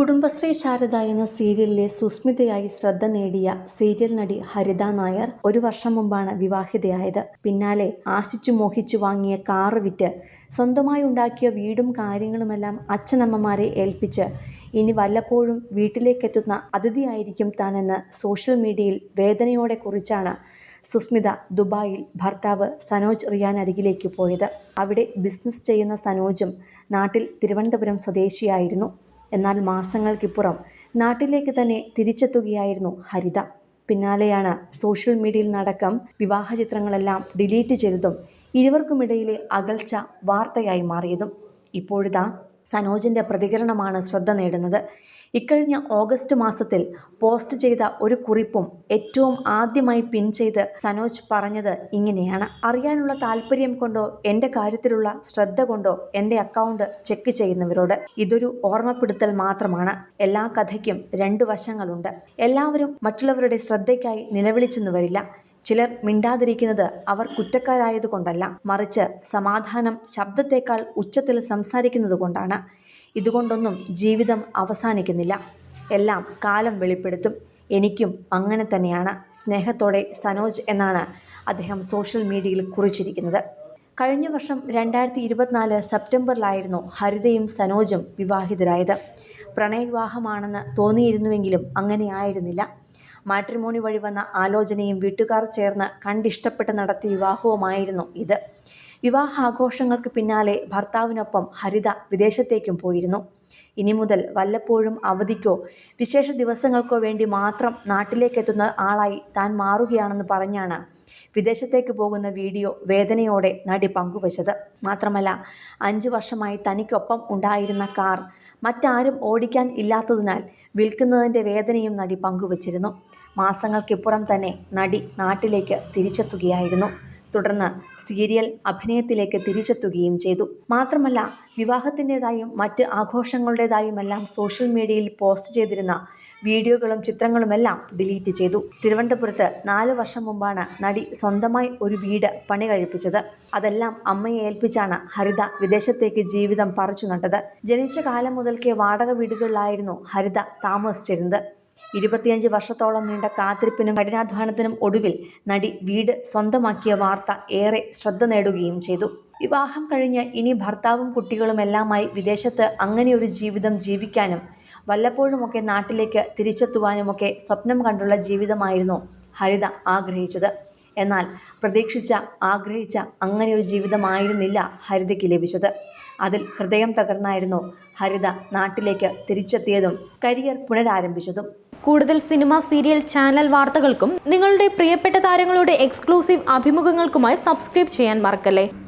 കുടുംബശ്രീ ശാരദ എന്ന സീരിയലിലെ സുസ്മിതയായി ശ്രദ്ധ നേടിയ സീരിയൽ നടി ഹരിത നായർ ഒരു വർഷം മുമ്പാണ് വിവാഹിതയായത്. പിന്നാലെ ആശിച്ചു മോഹിച്ചു വാങ്ങിയ കാറ് വിറ്റ് സ്വന്തമായി ഉണ്ടാക്കിയ വീടും കാര്യങ്ങളുമെല്ലാം അച്ഛനമ്മമാരെ ഏൽപ്പിച്ച് ഇനി വല്ലപ്പോഴും വീട്ടിലേക്കെത്തുന്ന അതിഥിയായിരിക്കും താനെന്ന് സോഷ്യൽ മീഡിയയിൽ വേദനയോടെ കുറിച്ചാണ് സുസ്മിത ദുബായിൽ ഭർത്താവ് സനോജ് റിയാൻ അരികിലേക്ക് പോയത്. അവിടെ ബിസിനസ് ചെയ്യുന്ന സനോജും നാട്ടിൽ തിരുവനന്തപുരം സ്വദേശിയായിരുന്നു. എന്നാൽ മാസങ്ങൾക്കിപ്പുറം നാട്ടിലേക്ക് തന്നെ തിരിച്ചെത്തുകയായിരുന്നു ഹരിത. പിന്നാലെയാണ് സോഷ്യൽ മീഡിയയിൽ നടക്കം വിവാഹ ചിത്രങ്ങളെല്ലാം ഡിലീറ്റ് ചെയ്തതും ഇരുവർക്കുമിടയിലെ അകൽച്ച വാർത്തയായി മാറിയതും. ഇപ്പോഴിതാ സനോജിന്റെ പ്രതികരണമാണ് ശ്രദ്ധ നേടുന്നത്. ഇക്കഴിഞ്ഞ ഓഗസ്റ്റ് മാസത്തിൽ പോസ്റ്റ് ചെയ്ത ഒരു കുറിപ്പും ഏറ്റവും ആദ്യമായി പിൻ ചെയ്ത് സനോജ് പറഞ്ഞത് ഇങ്ങനെയാണ്. അറിയാനുള്ള താല്പര്യം കൊണ്ടോ എന്റെ കാര്യത്തിലുള്ള ശ്രദ്ധ കൊണ്ടോ എന്റെ അക്കൗണ്ട് ചെക്ക് ചെയ്യുന്നവരോട് ഇതൊരു ഓർമ്മപ്പെടുത്തൽ മാത്രമാണ്. എല്ലാ കഥയ്ക്കും രണ്ട് വശങ്ങളുണ്ട്. എല്ലാവരും മറ്റുള്ളവരുടെ ശ്രദ്ധയ്ക്കായി നിലവിളിച്ചെന്ന് വരില്ല. ചിലർ മിണ്ടാതിരിക്കുന്നത് അവർ കുറ്റക്കാരായതുകൊണ്ടല്ല മറിച്ച് സമാധാനം ശബ്ദത്തേക്കാൾ ഉച്ചത്തിൽ സംസാരിക്കുന്നത് കൊണ്ടാണ്. ഇതുകൊണ്ടൊന്നും ജീവിതം അവസാനിക്കുന്നില്ല. എല്ലാം കാലം വെളിപ്പെടുത്തും. എനിക്കും അങ്ങനെ തന്നെയാണ്. സ്നേഹത്തോടെ സനോജ് എന്നാണ് അദ്ദേഹം സോഷ്യൽ മീഡിയയിൽ കുറിച്ചിരിക്കുന്നത്. കഴിഞ്ഞ വർഷം രണ്ടായിരത്തി ഇരുപത്തിനാല് സെപ്റ്റംബറിലായിരുന്നു ഹരിതയും സനോജും വിവാഹിതരായത്. പ്രണയവിവാഹമാണെന്ന് തോന്നിയിരുന്നുവെങ്കിലും അങ്ങനെയായിരുന്നില്ല. മാട്രിമോണി വഴി വന്ന ആലോചനയും വീട്ടുകാർ ചേർന്ന് കണ്ടിഷ്ടപ്പെട്ട് നടത്തിയ വിവാഹവുമായിരുന്നു ഇത്. വിവാഹാഘോഷങ്ങൾക്ക് പിന്നാലെ ഭർത്താവിനൊപ്പം ഹരിത വിദേശത്തേക്കും പോയിരുന്നു. ഇനി മുതൽ വല്ലപ്പോഴും അവധിക്കോ വിശേഷ ദിവസങ്ങൾക്കോ വേണ്ടി മാത്രം നാട്ടിലേക്കെത്തുന്ന ആളായി താൻ മാറുകയാണെന്ന് പറഞ്ഞാണ് വിദേശത്തേക്ക് പോകുന്ന വീഡിയോ വേദനയോടെ നടി പങ്കുവച്ചത്. മാത്രമല്ല അഞ്ചു വർഷമായി തനിക്കൊപ്പം ഉണ്ടായിരുന്ന കാർ മറ്റാരും ഓടിക്കാൻ ഇല്ലാത്തതിനാൽ വിൽക്കുന്നതിന്റെ വേദനയും നടി പങ്കുവച്ചിരുന്നു. മാസങ്ങൾക്കിപ്പുറം തന്നെ നടി നാട്ടിലേക്ക് തിരിച്ചെത്തുകയായിരുന്നു. തുടർന്ന് സീരിയൽ അഭിനയത്തിലേക്ക് തിരിച്ചെത്തുകയും ചെയ്തു. മാത്രമല്ല വിവാഹത്തിന്റെതായും മറ്റ് ആഘോഷങ്ങളുടേതായുമെല്ലാം സോഷ്യൽ മീഡിയയിൽ പോസ്റ്റ് ചെയ്തിരുന്ന വീഡിയോകളും ചിത്രങ്ങളുമെല്ലാം ഡിലീറ്റ് ചെയ്തു. തിരുവനന്തപുരത്ത് നാല് വർഷം മുമ്പാണ് നടി സ്വന്തമായി ഒരു വീട് പണി കഴിപ്പിച്ചത് അതെല്ലാം അമ്മയെ ഏൽപ്പിച്ചാണ് ഹരിത വിദേശത്തേക്ക് ജീവിതം പറിച്ചു നട്ടത് ജനിച്ച കാലം മുതൽക്കേ വാടക വീടുകളിലായിരുന്നു ഹരിത താമസിച്ചിരുന്നത്. ഇരുപത്തിയഞ്ച് വർഷത്തോളം നീണ്ട കാത്തിരിപ്പിനും കഠിനാധ്വാനത്തിനും ഒടുവിൽ നടി വീട് സ്വന്തമാക്കിയ വാർത്ത ഏറെ ശ്രദ്ധ നേടുകയും ചെയ്തു. വിവാഹം കഴിഞ്ഞ് ഇനി ഭർത്താവും കുട്ടികളുമെല്ലാമായി വിദേശത്ത് അങ്ങനെയൊരു ജീവിതം ജീവിക്കാനും വല്ലപ്പോഴുമൊക്കെ നാട്ടിലേക്ക് തിരിച്ചെത്തുവാനുമൊക്കെ സ്വപ്നം കണ്ടുള്ള ജീവിതമായിരുന്നു ഹരിത ആഗ്രഹിച്ചത്. എന്നാൽ പ്രതീക്ഷിച്ച ആഗ്രഹിച്ച അങ്ങനെ ഒരു ജീവിതമായിരുന്നില്ല ഹരിതയ്ക്ക് ലഭിച്ചത്. അതിൽ ഹൃദയം തകർന്നായിരുന്നു ഹരിത നാട്ടിലേക്ക് തിരിച്ചെത്തിയതും കരിയർ പുനരാരംഭിച്ചതും. കൂടുതൽ സിനിമ സീരിയൽ ചാനൽ വാർത്തകൾക്കും നിങ്ങളുടെ പ്രിയപ്പെട്ട താരങ്ങളുടെ എക്സ്ക്ലൂസീവ് അഭിമുഖങ്ങൾക്കുമായി സബ്സ്ക്രൈബ് ചെയ്യാൻ മറക്കല്ലേ?